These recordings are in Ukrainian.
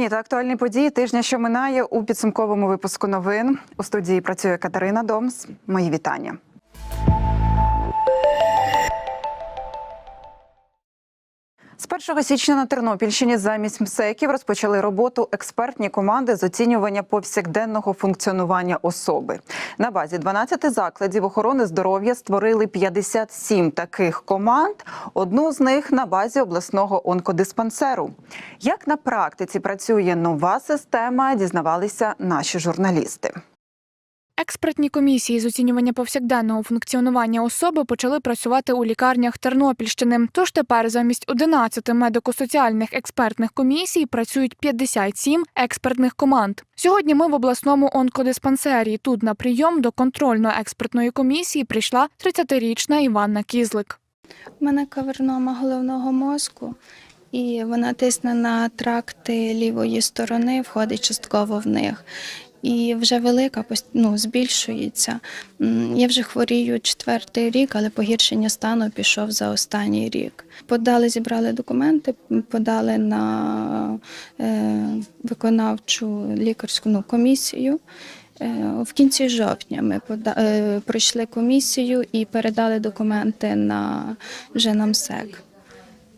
Головні та актуальні події тижня, що минає у підсумковому випуску новин. У студії працює Катерина Домс. Мої вітання. З 1 січня на Тернопільщині замість МСЕКів розпочали роботу експертні команди з оцінювання повсякденного функціонування особи. На базі 12 закладів охорони здоров'я створили 57 таких команд. Одну з них на базі обласного онкодиспансеру. Як на практиці працює нова система, дізнавалися наші журналісти. Експертні комісії з оцінювання повсякденного функціонування особи почали працювати у лікарнях Тернопільщини. Тож тепер замість 11 медико-соціальних експертних комісій працюють 57 експертних команд. Сьогодні ми в обласному онкодиспансері. Тут на прийом до контрольно-експертної комісії прийшла 30-річна Іванна Кізлик. У мене кавернома головного мозку, і вона тисне на тракти лівої сторони, входить частково в них. І вже велика ну, збільшується. Я вже хворію четвертий рік, але погіршення стану пішов за останній рік. Подали, зібрали документи, подали на е, виконавчу лікарську ну, комісію. Е, В кінці жовтня ми е, пройшли комісію і передали документи на вже на МСЕК.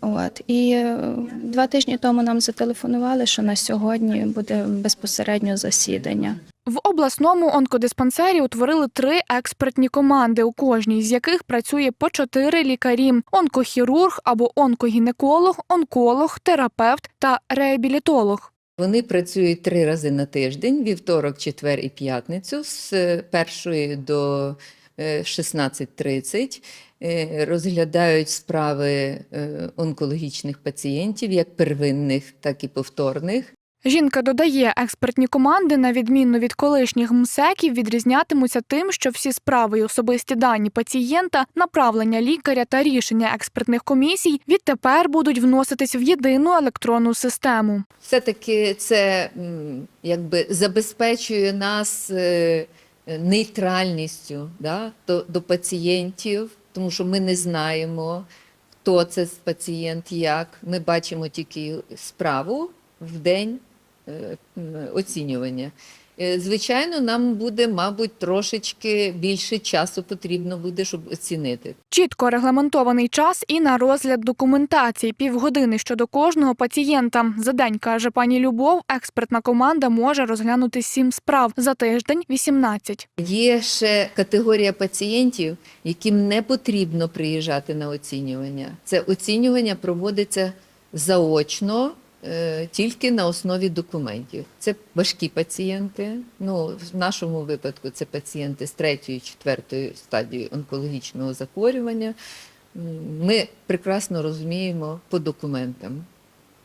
От і е, два тижні тому нам зателефонували, що на сьогодні буде безпосередньо засідання. В обласному онкодиспансері утворили три експертні команди, у кожній з яких працює по чотири лікарі: онкохірург або онкогінеколог, онколог, терапевт та реабілітолог. Вони працюють три рази на тиждень: вівторок, четвер і п'ятницю з е, першої до е, 16.30. Е, Розглядають справи е, онкологічних пацієнтів, як первинних, так і повторних. Жінка додає, експертні команди, на відміну від колишніх МСЕКів, відрізнятимуться тим, що всі справи й особисті дані пацієнта, направлення лікаря та рішення експертних комісій відтепер будуть вноситись в єдину електронну систему. Все-таки це якби забезпечує нас е, нейтральністю да, до, до пацієнтів, тому що ми не знаємо, хто це пацієнт, як. Ми бачимо тільки справу в день е, оцінювання. Е, Звичайно, нам буде, мабуть, трошечки більше часу потрібно буде, щоб оцінити. Чітко регламентований час і на розгляд документації півгодини щодо кожного пацієнта. За день каже пані Любов, експертна команда може розглянути сім справ за тиждень 18. Є ще категорія пацієнтів, яким не потрібно приїжджати на оцінювання. Це оцінювання проводиться заочно. Е, Тільки на основі документів. Це важкі пацієнти. Ну, в нашому випадку це пацієнти з третьої, четвертої стадії онкологічного захворювання. Ми прекрасно розуміємо по документам,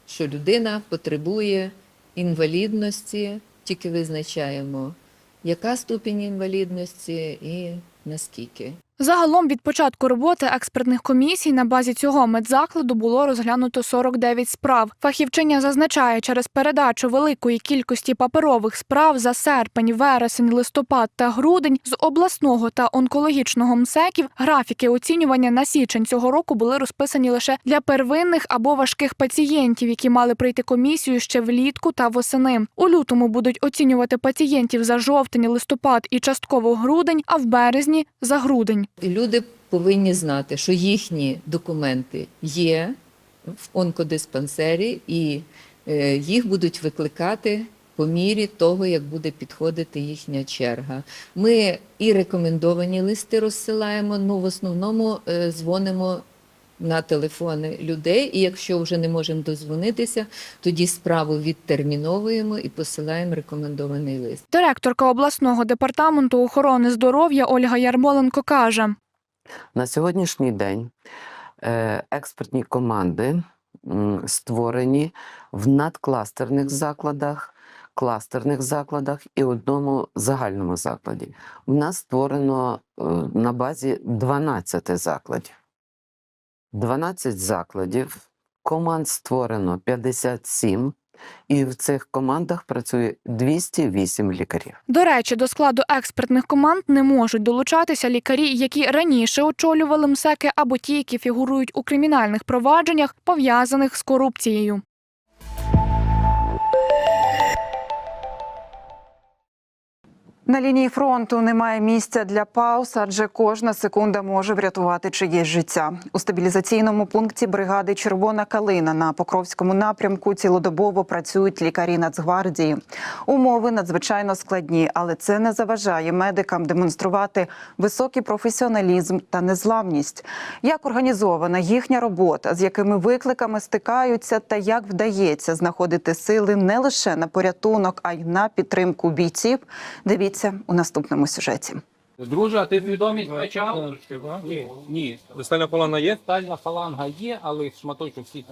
що людина потребує інвалідності, тільки визначаємо, яка ступінь інвалідності і наскільки. Загалом від початку роботи експертних комісій на базі цього медзакладу було розглянуто 49 справ. Фахівчиня зазначає, через передачу великої кількості паперових справ за серпень, вересень, листопад та грудень з обласного та онкологічного МСЕКів графіки оцінювання на січень цього року були розписані лише для первинних або важких пацієнтів, які мали прийти комісію ще влітку та восени. У лютому будуть оцінювати пацієнтів за жовтень, листопад і частково грудень, а в березні за грудень. Люди повинні знати, що їхні документи є в онкодиспансері, і е, їх будуть викликати по мірі того, як буде підходити їхня черга. Ми і рекомендовані листи розсилаємо, ну в основному е, дзвонимо на телефони людей, і якщо вже не можемо дозвонитися, тоді справу відтерміновуємо і посилаємо рекомендований лист. Директорка обласного департаменту охорони здоров'я Ольга Ярмоленко каже: На сьогоднішній день е, експертні команди створені в надкластерних закладах, кластерних закладах і одному загальному закладі. У нас створено е, на базі 12 закладів. 12 закладів, команд створено 57, і в цих командах працює 208 лікарів. До речі, до складу експертних команд не можуть долучатися лікарі, які раніше очолювали МСЕКи, або ті, які фігурують у кримінальних провадженнях, пов'язаних з корупцією. На лінії фронту немає місця для пауз, адже кожна секунда може врятувати чиєсь життя. У стабілізаційному пункті бригади Червона калина на Покровському напрямку цілодобово працюють лікарі Нацгвардії. Умови надзвичайно складні, але це не заважає медикам демонструвати високий професіоналізм та незламність. Як організована їхня робота, з якими викликами стикаються, та як вдається знаходити сили не лише на порятунок, а й на підтримку бійців. Дивіться у наступному сюжеті. Друже, а ти свідомість втрачав? Ні, ні. Дистальна фаланга є? Стальна фаланга є, але шматочок всіх.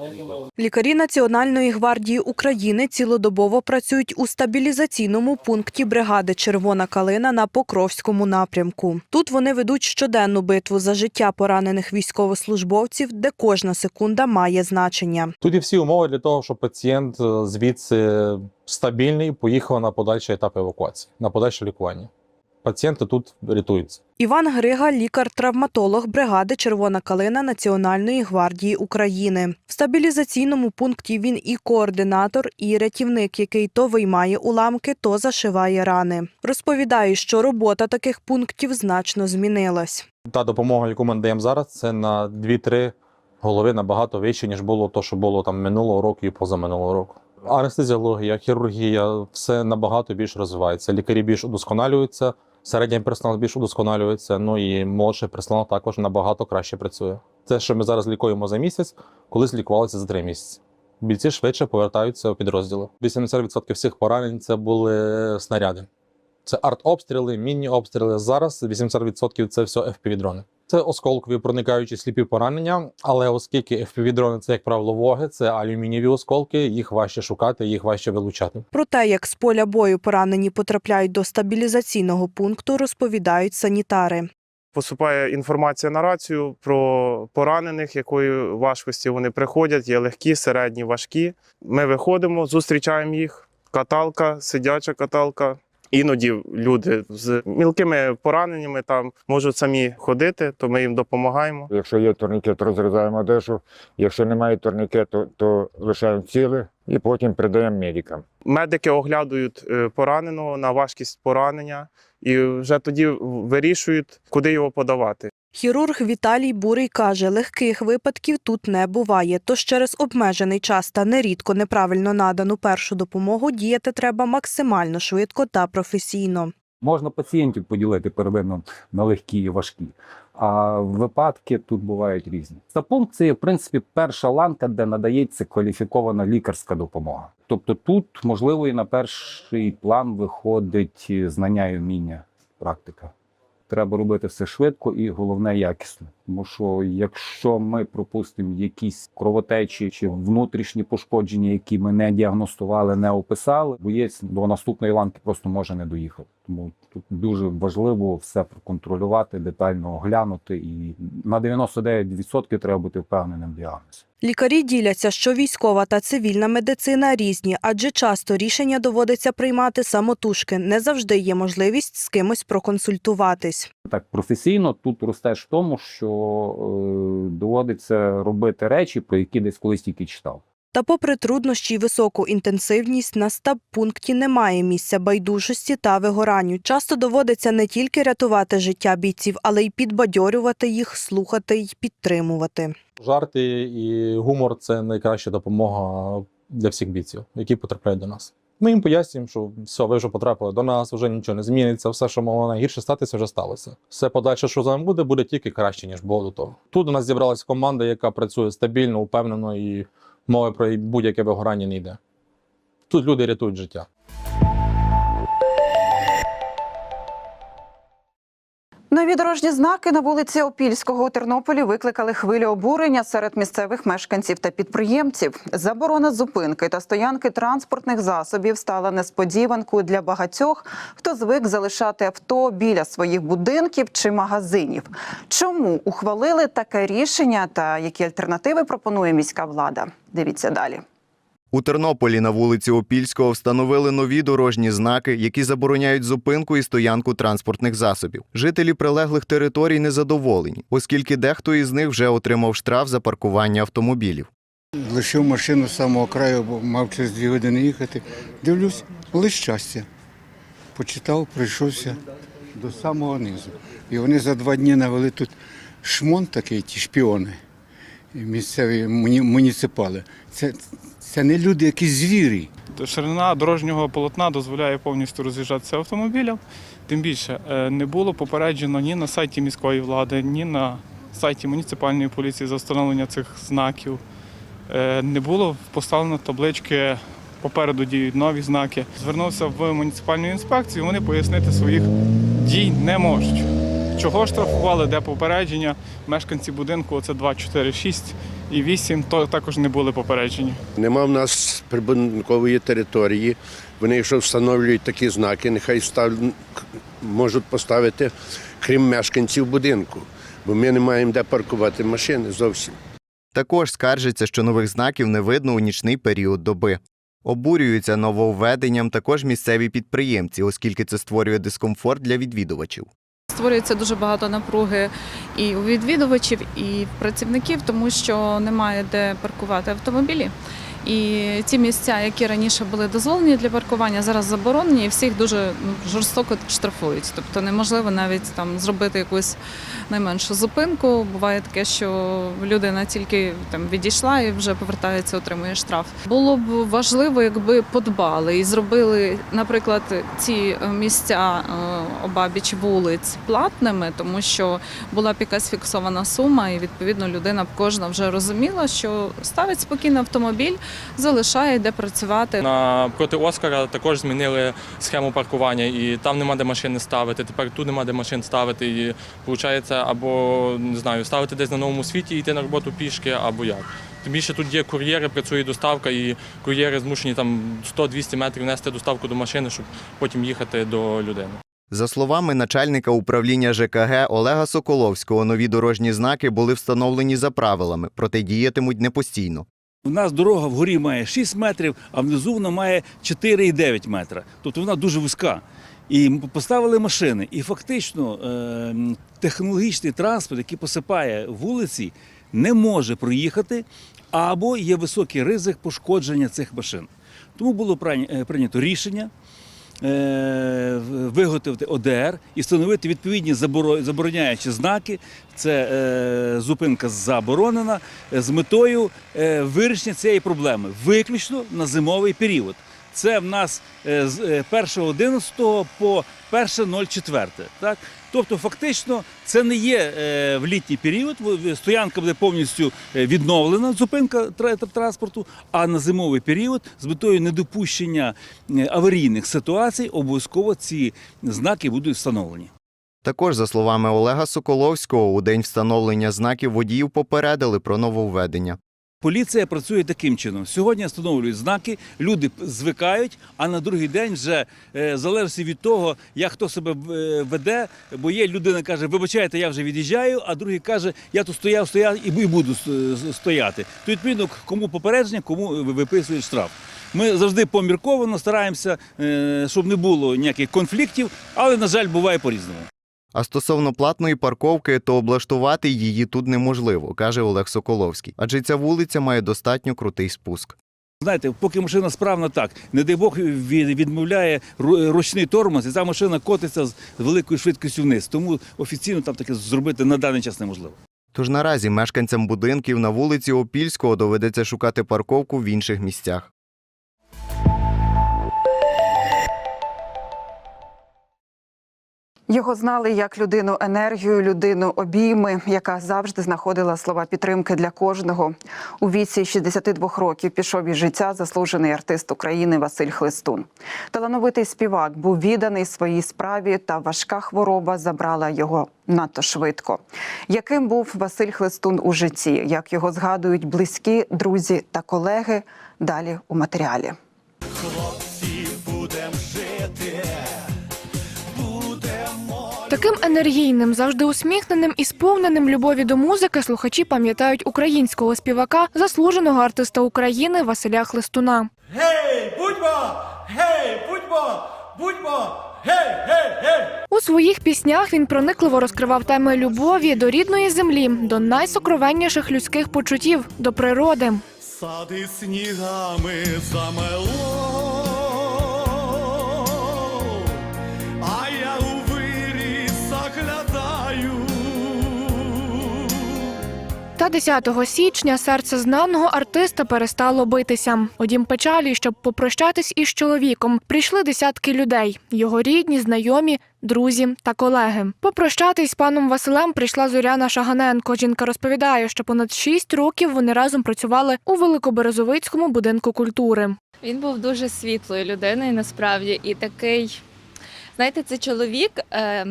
Лікарі Національної гвардії України цілодобово працюють у стабілізаційному пункті бригади Червона калина на Покровському напрямку. Тут вони ведуть щоденну битву за життя поранених військовослужбовців, де кожна секунда має значення. Тут є всі умови для того, щоб пацієнт е, звідси стабільний поїхав на подальший етап евакуації, на подальше лікування. Пацієнти тут рятуються. Іван Грига, лікар-травматолог бригади Червона калина Національної гвардії України. В стабілізаційному пункті він і координатор, і рятівник, який то виймає уламки, то зашиває рани. Розповідає, що робота таких пунктів значно змінилась. Та допомога, яку ми надаємо зараз, це на 2-3 голови набагато вище, ніж було то, що було там минулого року і позаминулого року. Анестезіологія, хірургія, все набагато більш розвивається. Лікарі більш удосконалюються, середній персонал більш удосконалюється, ну і молодший персонал також набагато краще працює. Те, що ми зараз лікуємо за місяць, колись лікувалося за три місяці. Бійці швидше повертаються у підрозділи. 80% всіх поранень це були снаряди. Це артобстріли, міні-обстріли. Зараз 80% це все FPV-дрони. Це осколкові проникаючі сліпі поранення, але оскільки FPV-дрони це, як правило, воги, це алюмінієві осколки, їх важче шукати, їх важче вилучати. Про те, як з поля бою поранені потрапляють до стабілізаційного пункту, розповідають санітари. Поступає інформація на рацію про поранених, якої важкості вони приходять, є легкі, середні, важкі. Ми виходимо, зустрічаємо їх. Каталка, сидяча каталка. Іноді люди з мілкими пораненнями там можуть самі ходити, то ми їм допомагаємо. Якщо є турнікет, розрізаємо одежу. Якщо немає турнікету, то лишаємо ціле і потім передаємо медикам. Медики оглядують е, пораненого на важкість поранення і вже тоді вирішують, куди його подавати. Хірург Віталій Бурий каже, легких випадків тут не буває, тож через обмежений час та нерідко неправильно надану першу допомогу діяти треба максимально швидко та професійно. Можна пацієнтів поділити первинно на легкі і важкі, а випадки тут бувають різні. Стапункт це, в принципі, перша ланка, де надається кваліфікована лікарська допомога. Тобто тут, можливо, і на перший план виходить знання і вміння, практика. Треба робити все швидко і головне якісно. Тому що якщо ми пропустимо якісь кровотечі чи внутрішні пошкодження, які ми не діагностували, не описали, боєць до наступної ланки просто може не доїхати. Тому тут дуже важливо все проконтролювати, детально оглянути, і на 99% треба бути впевненим в діагнозі. Лікарі діляться, що військова та цивільна медицина різні, адже часто рішення доводиться приймати самотужки. Не завжди є можливість з кимось проконсультуватись. Так професійно тут ростеш в тому, що е, доводиться робити речі, про які десь колись тільки читав. Та попри труднощі й високу інтенсивність, на стаб-пункті немає місця байдужості та вигоранню. Часто доводиться не тільки рятувати життя бійців, але й підбадьорювати їх, слухати й підтримувати. Жарти і гумор це найкраща допомога для всіх бійців, які потрапляють до нас. Ми їм пояснюємо, що все, ви вже потрапили до нас, вже нічого не зміниться, все, що могло найгірше статися, вже сталося. Все подальше, що з вами буде, буде тільки краще, ніж було до того. Тут у нас зібралася команда, яка працює стабільно, упевнено і мови про будь-яке вигорання не йде. Тут люди рятують життя. Нові дорожні знаки на вулиці Опільського у Тернополі викликали хвилю обурення серед місцевих мешканців та підприємців. Заборона зупинки та стоянки транспортних засобів стала несподіванкою для багатьох, хто звик залишати авто біля своїх будинків чи магазинів. Чому ухвалили таке рішення та які альтернативи пропонує міська влада? Дивіться далі. У Тернополі на вулиці Опільського встановили нові дорожні знаки, які забороняють зупинку і стоянку транспортних засобів. Жителі прилеглих територій незадоволені, оскільки дехто із них вже отримав штраф за паркування автомобілів. Лишив машину з самого краю, бо мав через дві години їхати. Дивлюсь, лише щастя. почитав, прийшовся до самого низу. І вони за два дні навели тут шмон такий, ті шпіони, місцеві муні- муніципали. Це, це не люди, якісь звірі. Ширина дорожнього полотна дозволяє повністю роз'їжджатися автомобілям. Тим більше е, не було попереджено ні на сайті міської влади, ні на сайті муніципальної поліції за встановлення цих знаків. Е, Не було поставлено таблички, попереду діють нові знаки. Звернувся в муніципальну інспекцію, вони пояснити своїх дій не можуть. Чого штрафували, де попередження? Мешканці будинку це 2, 4, 6 і 8, то також не були попереджені. Нема в нас прибудинкової території. Вони, якщо встановлюють такі знаки, нехай став... можуть поставити, крім мешканців будинку, бо ми не маємо де паркувати машини зовсім. Також скаржиться, що нових знаків не видно у нічний період доби. Обурюються нововведенням також місцеві підприємці, оскільки це створює дискомфорт для відвідувачів. Створюється дуже багато напруги і у відвідувачів, і працівників, тому що немає де паркувати автомобілі. І ті місця, які раніше були дозволені для паркування, зараз заборонені, і всіх дуже ну, жорстоко штрафують. Тобто неможливо навіть там зробити якусь найменшу зупинку. Буває таке, що людина тільки там відійшла і вже повертається, отримує штраф. Було б важливо, якби подбали і зробили, наприклад, ці е, місця е, обабіч вулиць платними, тому що була б якась фіксована сума, і відповідно людина б кожна вже розуміла, що ставить спокійно автомобіль, залишає де працювати. На проти Оскара також змінили схему паркування, і там нема де машини ставити. Тепер тут нема де машин ставити. І виходить, або не знаю, ставити десь на новому світі і йти на роботу пішки, або як. Тим більше тут є кур'єри, працює доставка, і кур'єри змушені там 100-200 метрів нести доставку до машини, щоб потім їхати до людини. За словами начальника управління ЖКГ Олега Соколовського, нові дорожні знаки були встановлені за правилами, проте діятимуть не постійно. У нас дорога вгорі має 6 метрів, а внизу вона має 4,9 метра. Тобто вона дуже вузька. І поставили машини. І фактично е, технологічний транспорт, який посипає вулиці, не може проїхати, або є високий ризик пошкодження цих машин. Тому було е, прийнято рішення виготовити ОДР і встановити відповідні заборо- забороняючі знаки. Це е, зупинка заборонена е, з метою е, вирішення цієї проблеми виключно на зимовий період. Це в нас е, з е, 1.11 по 1.04. Так? Тобто, фактично, це не є е, в літній період. Стоянка буде повністю е, відновлена, зупинка тра- транспорту, а на зимовий період з метою недопущення е, аварійних ситуацій обов'язково ці знаки будуть встановлені. Також, за словами Олега Соколовського, у день встановлення знаків водіїв попередили про нововведення. Поліція працює таким чином. Сьогодні встановлюють знаки, люди звикають, а на другий день вже е, залежить від того, як хто себе е, веде. Бо є людина каже, вибачайте, я вже від'їжджаю, а другий каже, я тут стояв, стояв і буду стояти. То відповідно, кому попередження, кому виписують штраф. Ми завжди помірковано стараємося, е, щоб не було ніяких конфліктів, але на жаль, буває по-різному. А стосовно платної парковки, то облаштувати її тут неможливо, каже Олег Соколовський, адже ця вулиця має достатньо крутий спуск. Знаєте, поки машина справна так, не дай Бог відмовляє ручний тормоз, і ця машина котиться з великою швидкістю вниз. Тому офіційно там таке зробити на даний час неможливо. Тож наразі мешканцям будинків на вулиці Опільського доведеться шукати парковку в інших місцях. Його знали як людину енергію, людину обійми, яка завжди знаходила слова підтримки для кожного. У віці 62 років пішов із життя заслужений артист України Василь Хлистун. Талановитий співак був відданий своїй справі, та важка хвороба забрала його надто швидко. Яким був Василь Хлистун у житті? Як його згадують близькі, друзі та колеги? Далі у матеріалі. Таким енергійним, завжди усміхненим і сповненим любові до музики слухачі пам'ятають українського співака, заслуженого артиста України Василя Хлистуна. Гей, будьмо! Гей, будьмо! Будьмо! Гей, гей, гей! У своїх піснях він проникливо розкривав теми любові до рідної землі, до найсокровенніших людських почуттів, до природи. Сади снігами замело, Та 10 січня серце знаного артиста перестало битися. У дім печалі, щоб попрощатись із чоловіком, прийшли десятки людей: його рідні, знайомі, друзі та колеги. Попрощатись з паном Василем прийшла Зоряна Шаганенко. Жінка розповідає, що понад 6 років вони разом працювали у Великоберезовицькому будинку культури. Він був дуже світлою людиною насправді і такий, знаєте, це чоловік. Е,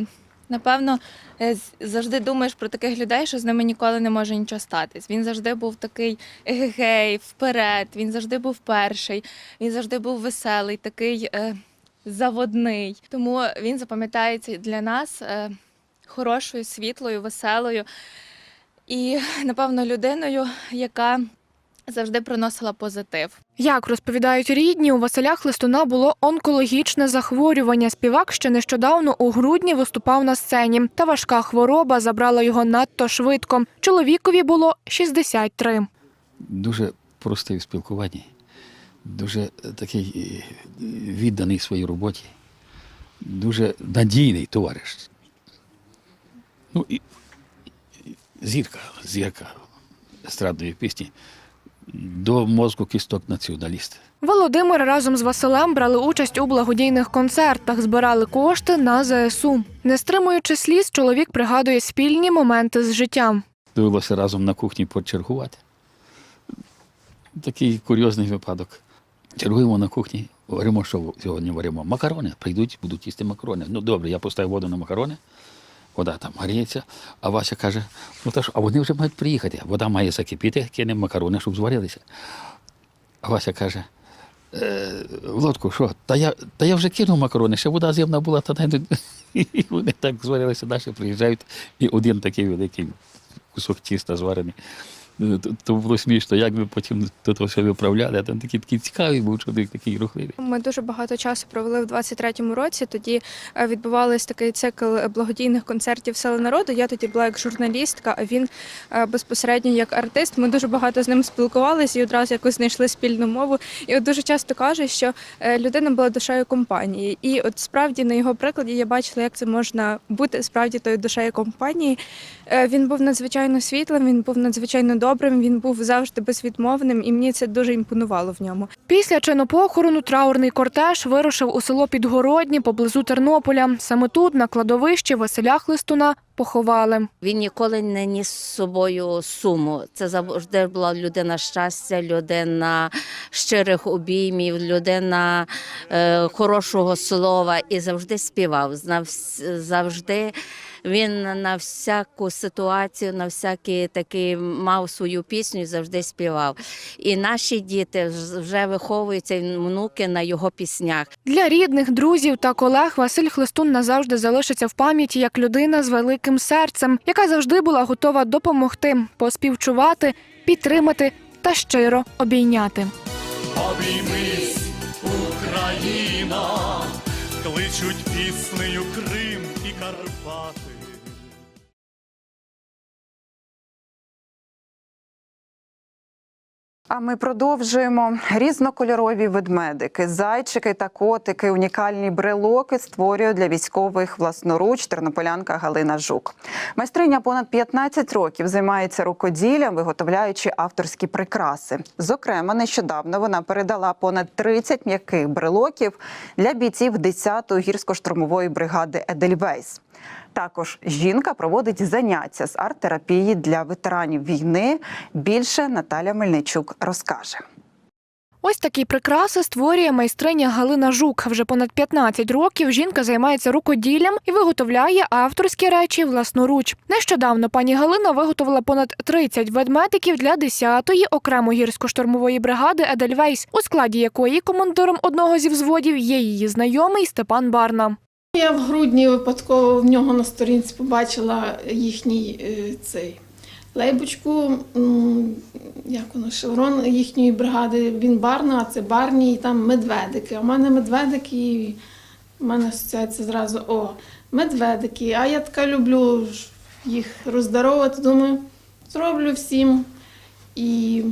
напевно, е, завжди думаєш про таких людей, що з ними ніколи не може нічого статись. Він завжди був такий егегей, вперед, він завжди був перший, він завжди був веселий, такий е, заводний. Тому він запам'ятається для нас е, хорошою, світлою, веселою і, напевно, людиною, яка завжди приносила позитив. Як розповідають рідні, у Василя Хлистуна було онкологічне захворювання. Співак ще нещодавно у грудні виступав на сцені, та важка хвороба забрала його надто швидко. Чоловікові було 63. дуже простий в спілкуванні, дуже е, такий е, відданий своїй роботі, дуже надійний товариш. Ну і зірка, зірка естрадної пісні до мозку кісток націоналіст. Володимир разом з Василем брали участь у благодійних концертах, збирали кошти на ЗСУ. Не стримуючи сліз, чоловік пригадує спільні моменти з життя. Довелося разом на кухні почергувати. Такий курйозний випадок. Чергуємо на кухні, варимо, що сьогодні варимо? Макарони. Прийдуть, будуть їсти макарони. Ну добре, я поставив воду на макарони, вода там гріється, а Вася каже: ну та ж, а вони вже мають приїхати. Вода має закипіти, кинемо макарони, щоб зварилися. А Вася каже. «Е, Володку, що? Та я, та я вже кинув макарони, ще вода з'ємна була, та не... і вони так зварилися, наші приїжджають, і один такий великий кусок тіста зварений. Ну, То, було смішно, як ми потім того все виправляли, а там такий, такий цікавий був чоловік, такий рухливий. Ми дуже багато часу провели в 23-му році. Тоді е, відбувався такий цикл благодійних концертів Сили народу. Я тоді була як журналістка, а він е, безпосередньо як артист. Ми дуже багато з ним спілкувалися і одразу якось знайшли спільну мову. І от дуже часто каже, що е, людина була душею компанії. І от справді на його прикладі я бачила, як це можна бути справді тою душею компанії. Е, Він був надзвичайно світлим, він був надзвичайно добрим, він був завжди безвідмовним, і мені це дуже імпонувало в ньому. Після чинопохорону траурний кортеж вирушив у село Підгородні поблизу Тернополя. Саме тут, на кладовищі Василя Хлистуна, поховали. Він ніколи не ніс з собою суму. Це завжди була людина щастя, людина щирих обіймів, людина е, хорошого слова і завжди співав. Завжди. Він на всяку ситуацію, на всякі такі мав свою пісню і завжди співав. І наші діти вже виховуються внуки на його піснях. Для рідних, друзів та колег Василь Хлистун назавжди залишиться в пам'яті як людина з великим серцем, яка завжди була готова допомогти, поспівчувати, підтримати та щиро обійняти. Обіймись, Україна, кличуть піснею Крим А ми продовжуємо різнокольорові ведмедики, зайчики та котики, унікальні брелоки створює для військових власноруч тернополянка Галина Жук. Майстриня понад 15 років займається рукоділлям, виготовляючи авторські прикраси. Зокрема, нещодавно вона передала понад 30 м'яких брелоків для бійців 10-ї гірсько-штурмової бригади Едельвейс. Також жінка проводить заняття з арт-терапії для ветеранів війни. Більше Наталя Мельничук розкаже. Ось такі прикраси створює майстриня Галина Жук. Вже понад 15 років жінка займається рукоділлям і виготовляє авторські речі власноруч. Нещодавно пані Галина виготовила понад 30 ведмедиків для 10-ї окремо гірсько-штурмової бригади Едельвейс, у складі якої командиром одного зі взводів є її знайомий Степан Барна. Я в грудні випадково в нього на сторінці побачила їхній е, цей лейбочку, як воно, шеврон їхньої бригади. Він барна, а це барні, і там медведики. А в мене медведики, і в мене асоціація зразу о, медведики. А я така люблю їх роздаровувати. Думаю, зроблю всім. І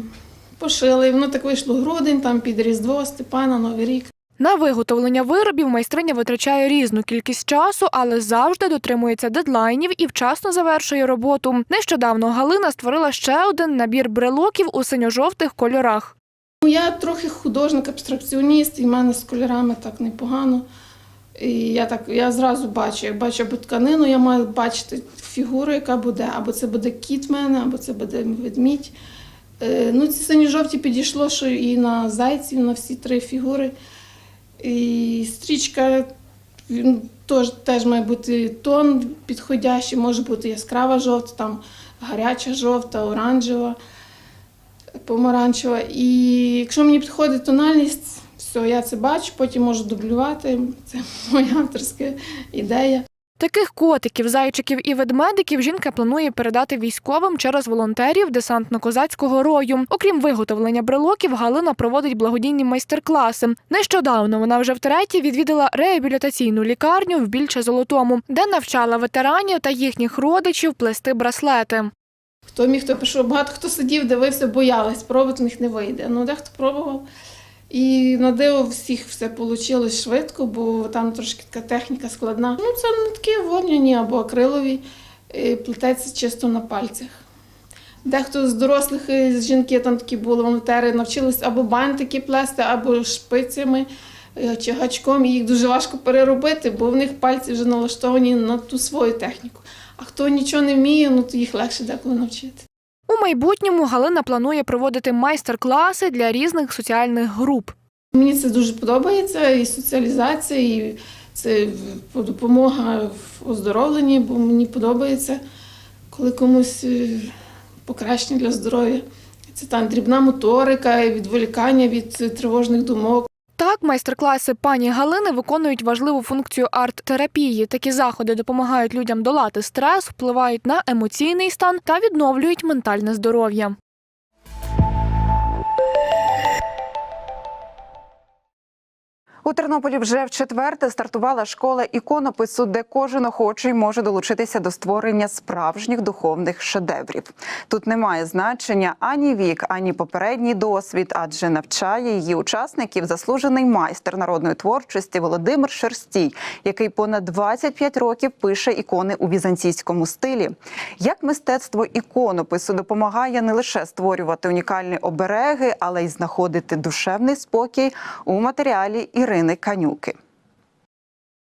пошили. Воно так вийшло грудень, там під Різдво, Степана, Новий рік. На виготовлення виробів майстриня витрачає різну кількість часу, але завжди дотримується дедлайнів і вчасно завершує роботу. Нещодавно Галина створила ще один набір брелоків у синьо-жовтих кольорах. Ну, Я трохи художник-абстракціоніст, і в мене з кольорами так непогано. І я так я зразу бачу, як бачу або тканину, я маю бачити фігуру, яка буде, або це буде кіт в мене, або це буде ведмідь. Е, Ну, ці сині-жовті підійшло, що і на зайців, на всі три фігури. І стрічка теж, теж має бути тон підходящий, може бути яскрава жовта, там гаряча жовта, оранжева помаранчева. І якщо мені підходить тональність, все, я це бачу, потім можу дублювати. Це моя авторська ідея. Таких котиків, зайчиків і ведмедиків жінка планує передати військовим через волонтерів десантно-козацького рою. Окрім виготовлення брелоків, Галина проводить благодійні майстер-класи. Нещодавно вона вже втретє відвідала реабілітаційну лікарню в більше золотому, де навчала ветеранів та їхніх родичів плести браслети. Хто міг, хто пішов, багато хто сидів, дивився, боялись, пробувати в них не вийде. Ну, дехто пробував. І на диво всіх все вийшло швидко, бо там трошки така техніка складна. Ну, це такі вовняні або акрилові, і плететься чисто на пальцях. Дехто з дорослих е, з жінки там такі були волонтери, навчились або бантики плести, або шпицями е, чи гачком. І їх дуже важко переробити, бо в них пальці вже налаштовані на ту свою техніку. А хто нічого не вміє, ну то їх легше деколи навчити. У майбутньому Галина планує проводити майстер-класи для різних соціальних груп. Мені це дуже подобається, і соціалізація, і це допомога в оздоровленні, бо мені подобається, коли комусь е, покращення для здоров'я. Це там дрібна моторика, відволікання від тривожних думок. Так, майстер-класи пані Галини виконують важливу функцію арт-терапії. Такі заходи допомагають людям долати стрес, впливають на емоційний стан та відновлюють ментальне здоров'я. У Тернополі вже в четверте стартувала школа іконопису, де кожен охочий може долучитися до створення справжніх духовних шедеврів. Тут немає значення ані вік, ані попередній досвід, адже навчає її учасників заслужений майстер народної творчості Володимир Шерстій, який понад 25 років пише ікони у візантійському стилі. Як мистецтво іконопису допомагає не лише створювати унікальні обереги, але й знаходити душевний спокій у матеріалі Ірини Канюки.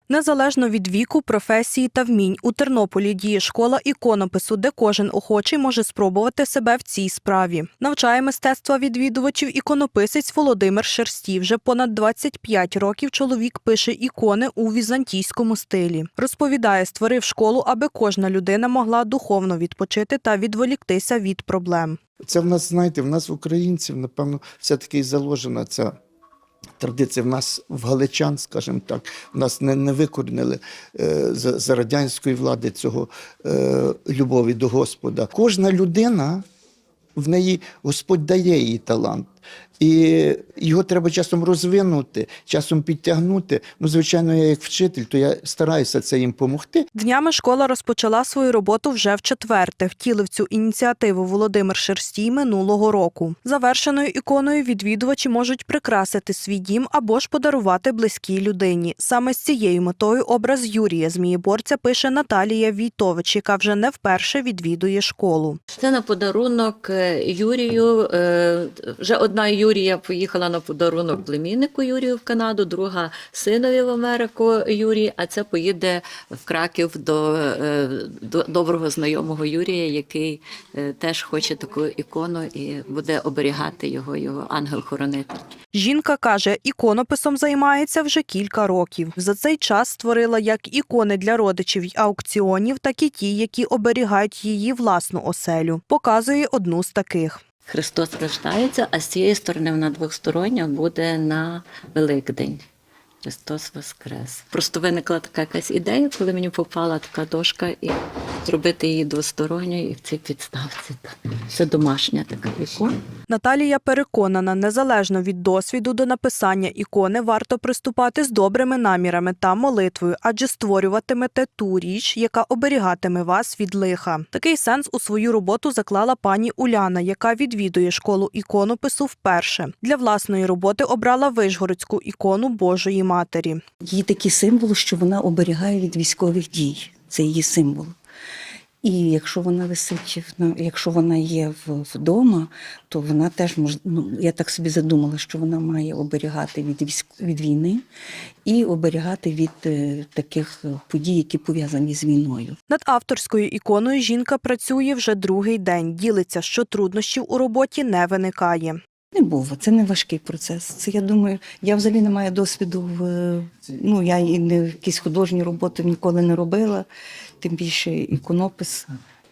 Незалежно від віку, професії та вмінь у Тернополі діє школа іконопису, де кожен охочий може спробувати себе в цій справі. Навчає мистецтва відвідувачів іконописець Володимир Шерстій. Вже понад 25 років чоловік пише ікони у візантійському стилі. Розповідає, створив школу, аби кожна людина могла духовно відпочити та відволіктися від проблем. Це в нас, знаєте, в нас українців, напевно, все-таки і заложена ця традиція. В нас в галичан, скажімо так, в нас не, не викорінили е, за, за радянської влади цього е, любові до Господа. Кожна людина, в неї Господь дає їй талант. І його треба часом розвинути, часом підтягнути. Ну, звичайно, я як вчитель, то я стараюся це їм допомогти. Днями школа розпочала свою роботу вже в четверте. Втілив цю ініціативу Володимир Шерстій минулого року. Завершеною іконою відвідувачі можуть прикрасити свій дім або ж подарувати близькій людині. Саме з цією метою образ Юрія Змієборця пише Наталія Війтович, яка вже не вперше відвідує школу. Це на подарунок е, Юрію. Е, Вже одна Юрія поїхала на подарунок племіннику Юрію в Канаду, друга синові в Америку Юрій, а це поїде в Краків до, е, до доброго знайомого Юрія, який е, теж хоче таку ікону і буде оберігати його, його ангел-хоронитель. Жінка каже, іконописом займається вже кілька років. За цей час створила як ікони для родичів й аукціонів, так і ті, які оберігають її власну оселю. Показує одну з таких. Христос рождається, а з цієї сторони вона двостороння буде на Великдень. Христос Воскрес. Просто виникла така якась ідея, коли мені попала така дошка, і зробити її двосторонньою і в цій підставці. Це домашня така ікона. Наталія переконана, незалежно від досвіду до написання ікони варто приступати з добрими намірами та молитвою, адже створюватимете ту річ, яка оберігатиме вас від лиха. Такий сенс у свою роботу заклала пані Уляна, яка відвідує школу іконопису вперше. Для власної роботи обрала вишгородську ікону Божої Матері. Її такий символ, що вона оберігає від військових дій. Це її символ. І якщо вона висить, якщо вона є вдома, то вона теж мож, ну, я так собі задумала, що вона має оберігати від військ від війни і оберігати від е, таких подій, які пов'язані з війною. Над авторською іконою жінка працює вже другий день. Ділиться, що труднощів у роботі не виникає. Не був, це не важкий процес. Це я думаю, я взагалі не маю досвіду в ну я і не якісь художні роботи ніколи не робила, тим більше іконопис.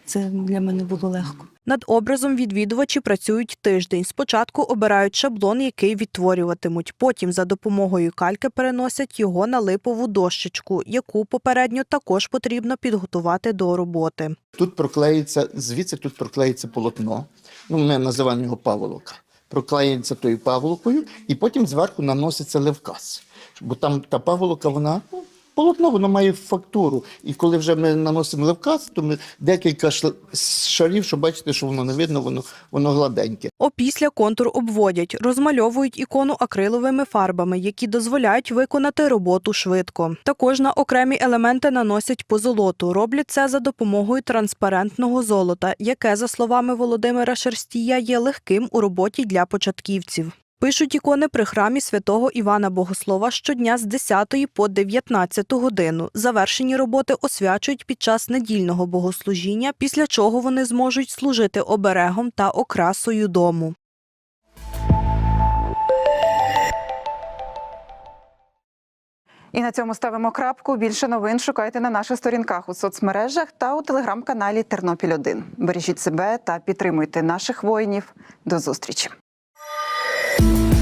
Це для мене було легко. Над образом відвідувачі працюють тиждень. Спочатку обирають шаблон, який відтворюватимуть. Потім за допомогою кальки переносять його на липову дощечку, яку попередньо також потрібно підготувати до роботи. Тут проклеїться, звідси тут проклеїться полотно. Ну, ми називаємо його паволока. Проклеїться тою паволокою, і потім зверху наноситься левкас. Бо там та паволока, вона ну, полотно, воно має фактуру. І коли вже ми наносимо левкас, то ми декілька шарів, щоб бачити, що воно не видно, воно, воно гладеньке. Опісля контур обводять, розмальовують ікону акриловими фарбами, які дозволяють виконати роботу швидко. Також на окремі елементи наносять позолоту. Роблять це за допомогою транспарентного золота, яке, за словами Володимира Шерстія, є легким у роботі для початківців. Пишуть ікони при храмі святого Івана Богослова щодня з 10 по 19 годину. Завершені роботи освячують під час недільного богослужіння, після чого вони зможуть служити оберегом та окрасою дому. І на цьому ставимо крапку. Більше новин шукайте на наших сторінках у соцмережах та у телеграм-каналі Тернопіль 1 Бережіть себе та підтримуйте наших воїнів. До зустрічі. Bye.